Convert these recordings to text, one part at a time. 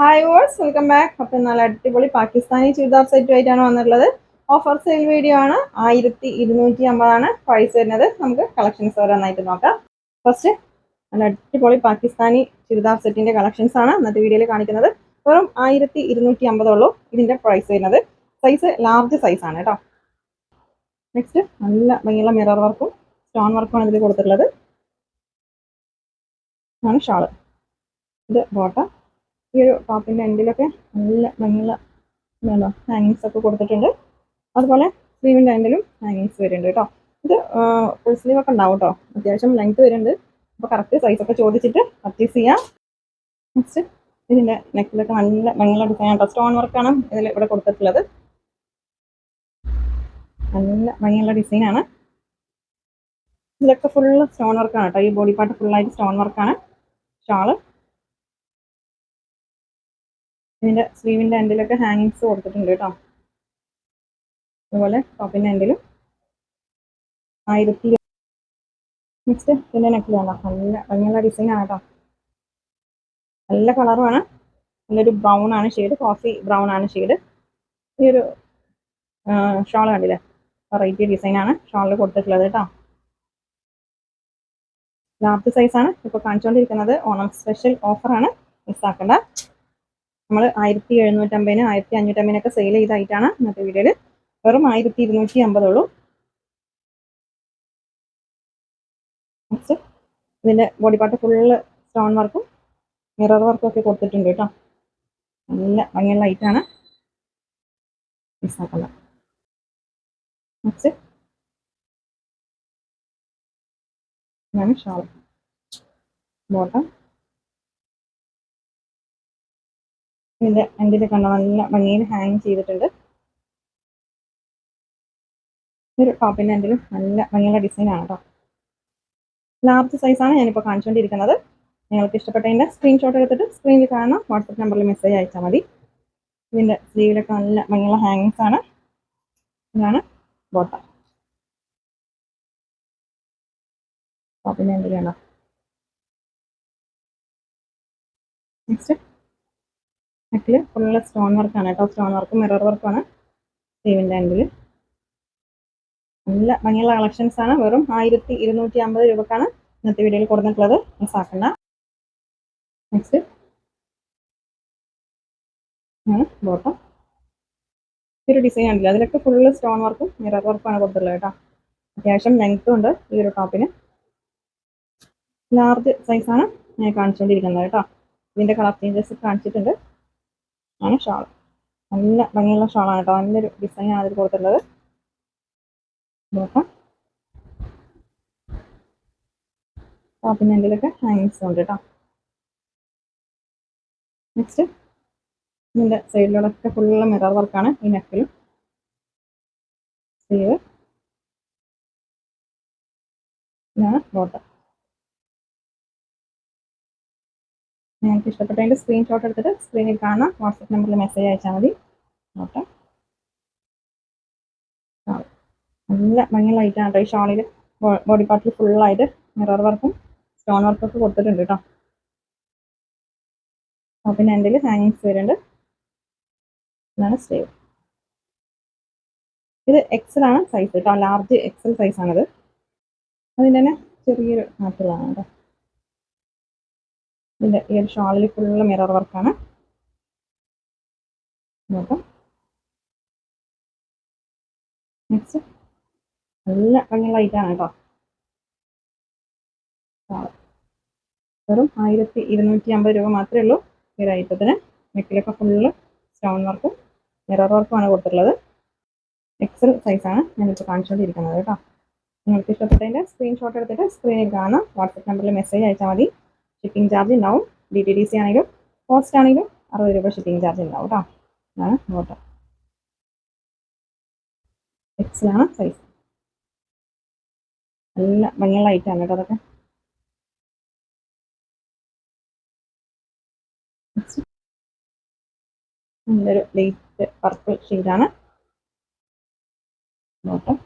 Hi verse welcome back അപ്പം നല്ല അടിപൊളി പാകിസ്ഥാനി ചുരിദാർ സെറ്റുമായിട്ടാണ് വന്നിട്ടുള്ളത്. ഓഫർ സെയിൽ വീഡിയോ ആണ്. ആയിരത്തി ഇരുന്നൂറ്റി അമ്പതാണ് പ്രൈസ് വരുന്നത്. നമുക്ക് കളക്ഷൻസ് ഓരോന്നായിട്ട് നോക്കാം. ഫസ്റ്റ് നല്ല അടിപൊളി പാകിസ്ഥാനി ചുരിദാർ സെറ്റിന്റെ കളക്ഷൻസ് ആണ് ഇന്നത്തെ വീഡിയോയിൽ കാണിക്കുന്നത്. വെറും ആയിരത്തി ഇരുന്നൂറ്റി അമ്പതുള്ളൂ ഇതിന്റെ പ്രൈസ് വരുന്നത്. സൈസ് ലാർജ് സൈസ് ആണ് കേട്ടോ നെക്സ്റ്റ് നല്ല ഭംഗിയുള്ള മിറർ വർക്കും സ്റ്റോൺ വർക്കും ആണ് ഇതിൽ കൊടുത്തിട്ടുള്ളത്. ആണ് ഷാൾ ഇത് ബോട്ട ഈ ഒരു ടോപ്പിന്റെ എൻഡിലൊക്കെ നല്ല ഭംഗിയുള്ള എന്താണോ ഹാങ്ങിങ്സ് ഒക്കെ കൊടുത്തിട്ടുണ്ട്. അതുപോലെ സ്ലീവിന്റെ എൻഡിലും ഹാങ്ങിങ്സ് വരുന്നുണ്ട് കേട്ടോ. ഇത് ഫുൾ സ്ലീവ് ഒക്കെ ഉണ്ടാവും കേട്ടോ. അത്യാവശ്യം ലെങ്ത് വരുന്നുണ്ട്. അപ്പോൾ കറക്റ്റ് ഒക്കെ ചോദിച്ചിട്ട് പർച്ചേസ് ചെയ്യാം. നെക്സ്റ്റ് ഇതിന്റെ നെക്കിലൊക്കെ നല്ല ഭംഗിയുള്ള ഡിസൈൻ ആണ്. സ്റ്റോൺ വർക്കാണ് ഇതിൽ ഇവിടെ കൊടുത്തിട്ടുള്ളത്. നല്ല ഭംഗിയുള്ള ഡിസൈൻ ആണ്. ഇതിലൊക്കെ ഫുള്ള് സ്റ്റോൺ വർക്കാണ് കേട്ടോ. ഈ ബോഡി പാർട്ട് ഫുള്ളായിട്ട് സ്റ്റോൺ വർക്കാണ് ഷാൾ. ഇതിന്റെ സ്ലീവിന്റെ എൻഡിലൊക്കെ ഹാങ്ങിങ്സ് കൊടുത്തിട്ടുണ്ട് കേട്ടോ. അതുപോലെ ടോപ്പിന്റെ എൻഡിലും ആയിരത്തി നെക്സ്റ്റ് ഇതിന്റെ നെക്കിലാണ് നല്ല ഭംഗിയുള്ള ആണ് കേട്ടോ. നല്ല കളറുമാണ് നല്ലൊരു ബ്രൗൺ ആണ് ഷെയ്ഡ് കോഫി ബ്രൗൺ ആണ് ഷെയ്ഡ് ഈ ഒരു ഷോൾ കണ്ടില്ലേ? വെറൈറ്റി ഡിസൈൻ ആണ് ഷാളിൽ കൊടുത്തിട്ടുള്ളത് കേട്ടോ. ലാർജ് സൈസാണ് ഇപ്പോൾ കാണിച്ചുകൊണ്ടിരിക്കുന്നത് ഓണം സ്പെഷ്യൽ ഓഫറാണ് മിസ്സാക്കണ്ട നമ്മൾ ആയിരത്തി എഴുന്നൂറ്റമ്പതിന് ആയിരത്തി അഞ്ഞൂറ്റമ്പതിനൊക്കെ സെയിൽ ചെയ്തായിട്ടാണ് ഇന്നത്തെ വീഡിയോയിൽ വെറും ആയിരത്തി ഇരുന്നൂറ്റി അമ്പതോളൂ ഇതിന്റെ ബോഡി പാർട്ട് ഫുള്ള് സ്റ്റോൺ വർക്കും മിറർ വർക്കും ഒക്കെ കൊടുത്തിട്ടുണ്ട് കേട്ടോ. നല്ല ഭംഗിയുള്ള ലൈറ്റാണ് മിസ്സാക്കുന്നത് നെക്സ്റ്റ് ഇതാണ് ബോട്ടം ഇതിന്റെ എൻഡിൽ കണ്ട നല്ല ഭംഗിയിൽ ഹാങ് ചെയ്തിട്ടുണ്ട്. ഒരു ടോപ്പിന്റെ എന്റെ നല്ല ഭംഗിയുള്ള ഡിസൈൻ ആണ് കേട്ടോ ലാർജ് സൈസാണ് ഞാനിപ്പോൾ കാണിച്ചുകൊണ്ടിരിക്കുന്നത് നിങ്ങൾക്ക് ഇഷ്ടപ്പെട്ടതിന്റെ സ്ക്രീൻഷോട്ട് എടുത്തിട്ട് സ്ക്രീനിൽ കാണുന്ന വാട്സപ്പ് നമ്പറിൽ മെസ്സേജ് അയച്ചാൽ മതി. ഇതിന്റെ സ്ലീവിലൊക്കെ നല്ല ഭംഗിയുള്ള ഹാങ്സ് ആണ്. ഇതാണ് ബോട്ടം ടോപ്പിന്റെ എൻഡിലാണ് നെക്സ്റ്റ് നെക്കിൽ ഫുള്ള് സ്റ്റോൺ വർക്കാണ് കേട്ടോ. സ്റ്റോൺ വർക്കും മിറർ വർക്കുമാണ് സ്ലീവിന്റെ ആൻഡിൽ നല്ല ഭംഗിയുള്ള കളക്ഷൻസ് ആണ്. വെറും ആയിരത്തി ഇരുന്നൂറ്റി അമ്പത് രൂപക്കാണ് ഇന്നത്തെ വീഡിയോയിൽ കൊടുത്തിട്ടുള്ളത്. മിസ്സാക്കണ്ട നെക്സ്റ്റ് ആണ് ബോട്ടം ഒരു ഡിസൈൻ ഉണ്ടല്ലോ അതിലൊക്കെ ഫുള്ള് സ്റ്റോൺ വർക്കും മിറർ വർക്കും ആണ് കൊടുത്തിട്ടുള്ളത് കേട്ടോ. അത്യാവശ്യം ലെങ്ത്തും ഉണ്ട് ഈ ഒരു ടോപ്പിന് ലാർജ് സൈസാണ് ഞാൻ കാണിച്ചുകൊണ്ടിരിക്കുന്നത് കേട്ടോ. ഇതിന്റെ കളർ ചേഞ്ചസ് കാണിച്ചിട്ടുണ്ട്. ആണ് ഷാൾ. നല്ല ഭംഗിയുള്ള ഷാളാണ് കേട്ടോ. നല്ലൊരു ഡിസൈൻ ആണ് അതിൽ കൊടുത്തിട്ടുള്ളത്. നോക്കാം. ടോപ്പിന്റെ എന്തെങ്കിലുമൊക്കെ ഹാങ്സ് ഉണ്ട് കേട്ടോ. നെക്സ്റ്റ് ഇതിന്റെ സൈഡിലൂടെയൊക്കെ ഫുള്ള് മിറർ വർക്കാണ് ഈ നെക്കിലും സ്ലീവ് ഇതാണ് ബോട്ടം നിങ്ങൾക്ക് ഇഷ്ടപ്പെട്ടതിന്റെ സ്ക്രീൻഷോട്ട് എടുത്തിട്ട് സ്ക്രീനിൽ കാണാം. വാട്സപ്പ് നമ്പറിൽ മെസ്സേജ് അയച്ചാൽ മതി. ഓക്കെ നല്ല ഭംഗിയുള്ള ഐറ്റാണ് കേട്ടോ ഈ ഷാളിൽ ബോഡി പാർട്ടിൽ ഫുള്ളായിട്ട് മിറർ വർക്കും സ്റ്റോൺ വർക്കും ഒക്കെ കൊടുത്തിട്ടുണ്ട് കേട്ടോ പിന്നെ എന്റെ ഹാങ്ങിങ്സ് വരുന്നുണ്ട് ഇതാണ് സ്റ്റേവ് ഇത് എക്സൽ ആണ് സൈസ് കേട്ടോ ലാർജ് എക്സൽ സൈസ് ആണിത്. അതിന്റെ തന്നെ ചെറിയൊരു മാറ്റുള്ളതാണ് കേട്ടോ ഇതിന്റെ ഈ ഒരു ഷാളിൽ ഫുള്ള് മിറർ വർക്കാണ് നോക്കാം. നെക്സ്റ്റ് നല്ല ഭംഗിയുള്ള ഐറ്റാണ് കേട്ടോ. വെറും ആയിരത്തി ഇരുന്നൂറ്റി അമ്പത് രൂപ മാത്രമേ ഉള്ളൂ ഈ ഒരു ഐറ്റത്തിന്. നെക്കിലൊക്കെ ഫുള്ള് സ്റ്റോൺ വർക്കും മിറർ വർക്കുമാണ് കൊടുത്തിട്ടുള്ളത്. എക്സൽ സൈസാണ് ഞാനിപ്പോൾ കാണിച്ചുകൊണ്ടിരിക്കുന്നത് കേട്ടോ. നിങ്ങൾക്ക് ഇഷ്ടപ്പെട്ടതിന്റെ സ്ക്രീൻഷോട്ട് എടുത്തിട്ട് സ്ക്രീനിൽ കാണാം വാട്സപ്പ് നമ്പറിൽ മെസ്സേജ് അയച്ചാൽ മതി. ഷിപ്പിംഗ് ചാർജ് ഉണ്ടാവും ഡി ടി ഡി സി ആണെങ്കിലും പോസ്റ്റ് ആണെങ്കിലും അറുപത് രൂപ ഷിപ്പിംഗ് ചാർജ് ഉണ്ടാവും കേട്ടോ അതാണ് ബോട്ടം ആണ് സൈസ് നല്ല ഭംഗിയുള്ള ഐറ്റാണ് കേട്ടോ അതൊക്കെ. നല്ലൊരു ലൈറ്റ് പർപ്പിൾ ഷെയ്ഡാണ് ബോട്ടം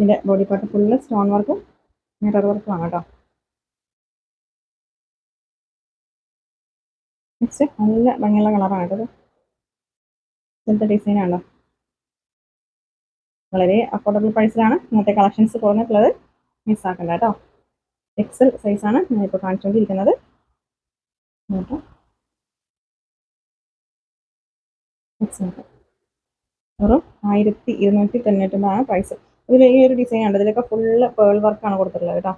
ഇതിന്റെ ബോഡി പാർട്ട് ഫുള്ള് സ്റ്റോൺ വർക്കും മിറർ വർക്കുമാണ് കേട്ടോ നെക്സ്റ്റ് നല്ല ഭംഗിയുള്ള കളറാണ് കേട്ടത് ഇങ്ങനത്തെ ഡിസൈനാണല്ലോ വളരെ അഫോർഡബിൾ പ്രൈസിലാണ് ഇന്നത്തെ കളക്ഷൻസ് പോന്നിട്ടുള്ളത് മിസ്സാക്കണ്ട കേട്ടോ എക്സൽ സൈസാണ് ഞാനിപ്പോൾ കാണിച്ചുകൊണ്ടിരിക്കുന്നത് വെറും ആയിരത്തി ഇരുന്നൂറ്റി തൊണ്ണൂറ്റൊമ്പതാണ് പ്രൈസ് ഇതിൽ ഈ ഒരു ഡിസൈൻ ഉണ്ട് ഇതിലൊക്കെ ഫുള്ള് പേൾ വർക്കാണ് കൊടുത്തിട്ടുള്ളത് കേട്ടോ.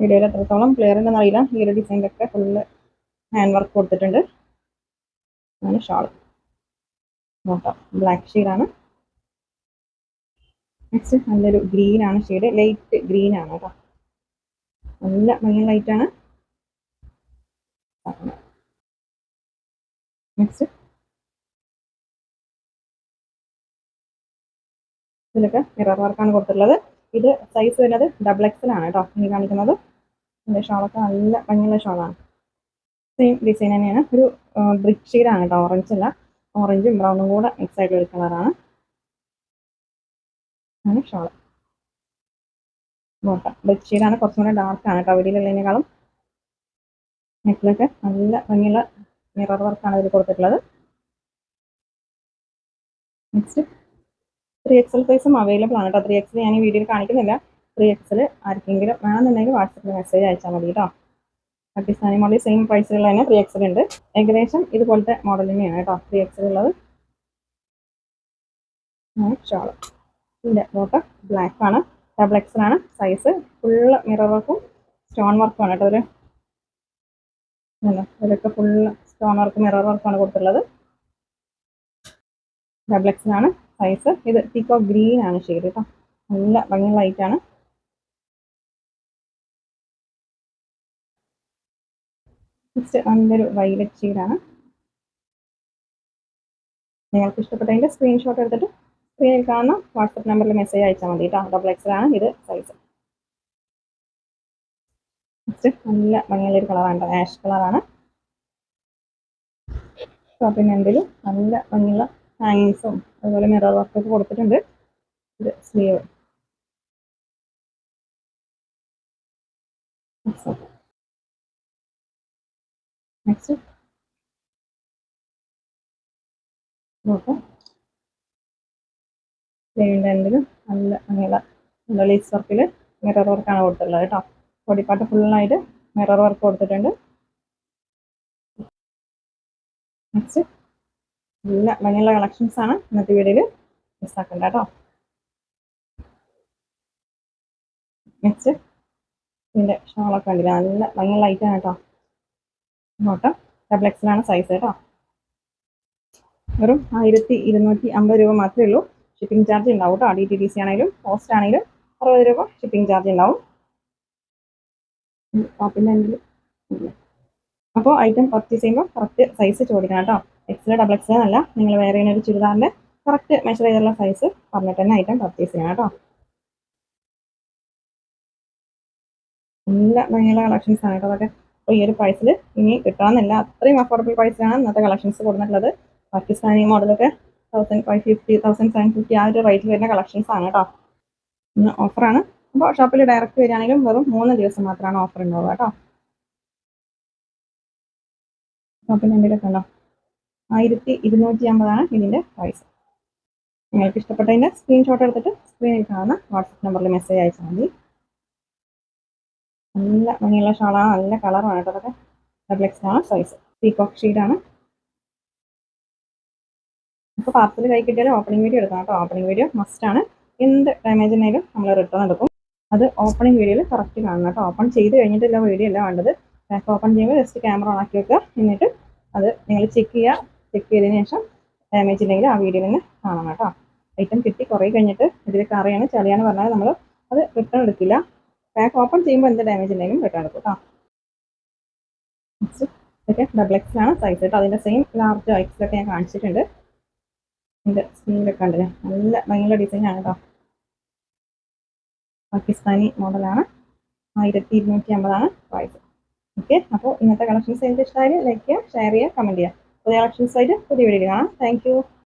വീഡിയോയിൽ എത്രത്തോളം ക്ലിയർ ഉണ്ടെന്ന് അറിയില്ല. ഈ ഒരു ഡിസൈനിലൊക്കെ ഫുള്ള് ഹാൻഡ് വർക്ക് കൊടുത്തിട്ടുണ്ട്. ആണ് ഷാൾ നോക്കാം. ബ്ലാക്ക് ഷെയ്ഡാണ് നെക്സ്റ്റ് നല്ലൊരു ഗ്രീൻ ആണ് ഷെയ്ഡ് ലൈറ്റ് ആണ് കേട്ടോ. നല്ല മഞ്ഞ ലൈറ്റ് ആണ്. നെക്സ്റ്റ് ഇതിലൊക്കെ മിറർ വർക്കാണ് കൊടുത്തിട്ടുള്ളത്. ഇത് സൈസ് വരുന്നത് ഡബിൾ എക്സൽ ആണ് കേട്ടോ ഇനി കാണിക്കുന്നത്. ഇതിന്റെ ഷോളൊക്കെ നല്ല ഭംഗിയുള്ള ഷോളാണ് സെയിം ഡിസൈൻ തന്നെയാണ്. ഒരു ബ്രിക്ക് ഷെയ്ഡാണ് കേട്ടോ. ഓറഞ്ച് അല്ല. ഓറഞ്ചും ബ്രൗണും കൂടെ മിക്സ് ആയിട്ടുള്ള ഒരു കളറാണ് ആണ്. ഷോൾ ബോട്ട ബ്രിക് ഷെയ്ഡാണ് കുറച്ചും കൂടെ ഡാർക്കാണ് കേട്ടോ. വീടിലുള്ളതിനേക്കാളും നെക്കിലൊക്കെ നല്ല ഭംഗിയുള്ള മിറർ വർക്കാണ് ഇതിൽ കൊടുത്തിട്ടുള്ളത്. നെക്സ്റ്റ് ത്രീ എക്സൽ സൈസും അവൈലബിൾ ആണ് കേട്ടോ ത്രീ എക്സൽ ഞാൻ ഈ വീഡിയോയിൽ കാണിക്കുന്നില്ല. ത്രീ എക്സൽ ആർക്കെങ്കിലും വേണമെന്നുണ്ടെങ്കിൽ വാട്സപ്പിൽ മെസ്സേജ് അയച്ചാൽ മതി കേട്ടോ പാകിസ്ഥാനി മോഡൽ സെയിം പ്രൈസിലുള്ള തന്നെ ത്രീ എക്സൽ ഉണ്ട്. ഏകദേശം ഇതുപോലത്തെ മോഡൽ തന്നെയാണ് കേട്ടോ ത്രീ എക്സൽ ഉള്ളത്. ഷോൾ ബ്ലാക്ക് ആണ്. ഡബിൾ എക്സൽ ആണ്. സൈസ് ഫുള്ള് മിറർ വർക്കും സ്റ്റോൺ വർക്കും ആണ് കേട്ടോ ഒരു ഇതൊക്കെ ഫുള്ള് സ്റ്റോൺ വർക്ക് മിറർ വർക്കാണ് കൊടുത്തിട്ടുള്ളത്. ഡബിൾ എക്സൽ സൈസ് ഇത് പീക്കോ ഗ്രീൻ ആണ് ഷെയ്ഡ് കേട്ടോ നല്ല ഭംഗിയുള്ള ലൈറ്റ് ആണ്. നെക്സ്റ്റ് നല്ലൊരു വൈലറ്റ് ഷെയ്ഡാണ് നിങ്ങൾക്ക് ഇഷ്ടപ്പെട്ടതിന്റെ സ്ക്രീൻഷോട്ട് എടുത്തിട്ട് സ്ക്രീനിൽ കാണുന്ന വാട്സപ്പ് നമ്പറിൽ മെസ്സേജ് അയച്ചാൽ മതി കേട്ടോ ഡബിൾ എക്സൽ ആണ് ഇത് സൈസ് നെക്സ്റ്റ് നല്ല ഭംഗിയുള്ളൊരു കളറാണ് ആഷ് കളറാണ് പിന്നെ എന്തെങ്കിലും നല്ല ഭംഗിയുള്ള ഹാങ്ങിങ്സും അതുപോലെ മിറർ വർക്കൊക്കെ കൊടുത്തിട്ടുണ്ട്. ഇത് സ്ലീവ്. നെക്സ്റ്റ് നോക്കാം. സ്ലീവിന്റെ എന്തെങ്കിലും നല്ല നീള നല്ല വർക്കിൽ മിറർ വർക്കാണ് കൊടുത്തിട്ടുള്ളത് കേട്ടോ. പൊടിപ്പാട്ട് ഫുള്ളായിട്ട് മിറർ വർക്ക് കൊടുത്തിട്ടുണ്ട്. നെക്സ്റ്റ് നല്ല ഭംഗിയുള്ള കളക്ഷൻസ് ആണ് ഇന്നത്തെ വീഡിയോയിൽ മിസ്സാക്കണ്ട കേട്ടോ. നെക്സ്റ്റ് ഇതിന്റെ ഷോളൊക്കെ ഉണ്ട് നല്ല ഭംഗിയുള്ള ഐറ്റാണ് കേട്ടോ. ഇങ്ങോട്ട് ഡബിൾ എക്സിലാണ് സൈസ് കേട്ടോ. വെറും ആയിരത്തി ഇരുന്നൂറ്റി അമ്പത് രൂപ മാത്രമേ ഉള്ളൂ. ഷിപ്പിംഗ് ചാർജ് ഉണ്ടാവും കേട്ടോ. ഡി ടി ഡി സി ആണെങ്കിലും പോസ്റ്റ് ആണെങ്കിലും അറുപത് രൂപ ഷിപ്പിംഗ് ചാർജ് ഉണ്ടാവും. പിന്നെ അപ്പോൾ ഐറ്റം പർച്ചേസ് ചെയ്യുമ്പോൾ കറക്റ്റ് സൈസ് ചോദിക്കണം കേട്ടോ. എക്സിൽ ഡബിൾ എക്സ് എന്നല്ല നിങ്ങൾ വേറെ ഒരു ചുരിദാറിന്റെ കറക്റ്റ് മെഷർ ചെയ്തുള്ള സൈസ് പറഞ്ഞിട്ട് തന്നെ ഐറ്റം പർച്ചേസ് ചെയ്യണം കേട്ടോ. നല്ല ഭംഗിയുള്ള കളക്ഷൻസ് ആണ് കേട്ടോ അതൊക്കെ. അപ്പോൾ ഈ ഒരു പ്രൈസിൽ ഇനി കിട്ടാമെന്നില്ല അത്രയും അഫോർഡബിൾ പ്രൈസിലാണ് ഇന്നത്തെ കളക്ഷൻസ് കൊടുത്തിട്ടുള്ളത്. പാകിസ്ഥാനി മോഡലൊക്കെ thousand five fifty thousand seven fifty ആ ഒരു റേറ്റിൽ വരുന്ന കളക്ഷൻസ് ആണ് കേട്ടോ. ഇന്ന് ഓഫറാണ് അപ്പോൾ ഷോപ്പിൽ ഡയറക്റ്റ് വരികയാണെങ്കിലും വെറും മൂന്ന് ദിവസം മാത്രമാണ് ഓഫർ ഉണ്ടാവുക കേട്ടോ. ഷോപ്പിൽ എന്തെങ്കിലുമൊക്കെ ഉണ്ടോ? ആയിരത്തി ഇരുന്നൂറ്റി അമ്പതാണ് ഇതിന്റെ പ്രൈസ് നിങ്ങൾക്ക് ഇഷ്ടപ്പെട്ടതിന്റെ സ്ക്രീൻഷോട്ട് എടുത്തിട്ട് സ്ക്രീനിൽ കാണുന്ന വാട്സപ്പ് നമ്പറിൽ മെസ്സേജ് അയച്ചാൽ മതി. നല്ല ഭംഗിയുള്ള ഷാളാണ് നല്ല കളറാണ് കേട്ടോ അതൊക്കെ. ആണ് സൈസ് പീകോക്ക് ഷീഡാണ് അപ്പോൾ പാർസൽ കൈ കിട്ടിയാലും ഓപ്പണിംഗ് വീഡിയോ എടുക്കണം കേട്ടോ. ഓപ്പണിംഗ് വീഡിയോ മസ്റ്റ് ആണ്. എന്ത് ഡാമേജ് ഉണ്ടെങ്കിലും നമ്മൾ റിട്ടേൺ എടുക്കും. അത് ഓപ്പണിംഗ് വീഡിയോയിൽ കറക്റ്റ് കാണണം കേട്ടോ. ഓപ്പൺ ചെയ്ത് കഴിഞ്ഞിട്ടില്ല വീഡിയോ അല്ല വേണ്ടത്. ബാക്ക് ഓപ്പൺ ചെയ്യുമ്പോൾ ജസ്റ്റ് ക്യാമറ ഓൺ ആക്കി വെക്കുക. എന്നിട്ട് അത് നിങ്ങൾ ചെക്ക് ചെയ്യുക. ചെക്ക് ചെയ്തതിന് ശേഷം ഡാമേജ് ഇല്ലെങ്കിൽ ആ വീഡിയോ തന്നെ കാണണം കേട്ടോ. ഐറ്റം കിട്ടി കുറേ കഴിഞ്ഞിട്ട് ഇതിൽ കറിയാണ് ചളിയാണ് പറഞ്ഞാൽ നമ്മൾ അത് റിട്ടേൺ എടുക്കില്ല. പാക്ക് ഓപ്പൺ ചെയ്യുമ്പോൾ എന്ത് ഡാമേജ് ഉണ്ടെങ്കിലും റിട്ടേൺ എടുക്കും കേട്ടോ. നെക്സ്റ്റ് ഇതൊക്കെ ഡബിൾ എക്സിലാണ് സൈസ് കേട്ടോ. അതിന്റെ സെയിം ലാർജ് എക്സിലൊക്കെ ഞാൻ കാണിച്ചിട്ടുണ്ട്. ഇതിന്റെ സ്ക്രീനിലൊക്കെ ഉണ്ടല്ലേ നല്ല ഭംഗിയുള്ള ഡിസൈനാണ് കേട്ടോ. പാകിസ്ഥാനി മോഡലാണ് ആയിരത്തി ഇരുന്നൂറ്റി അമ്പതാണ് പ്രൈസ് ഓക്കെ അപ്പോൾ ഇന്നത്തെ കളക്ഷൻസ് എനിക്ക് ഇഷ്ടമായാലും ലൈക്ക് ചെയ്യുക ഷെയർ ചെയ്യുക കമന്റ് ചെയ്യുക. പുതിയ കളക്ഷൻസ് ആയിട്ട് പുതിയ വീഡിയോ കാണാം താങ്ക്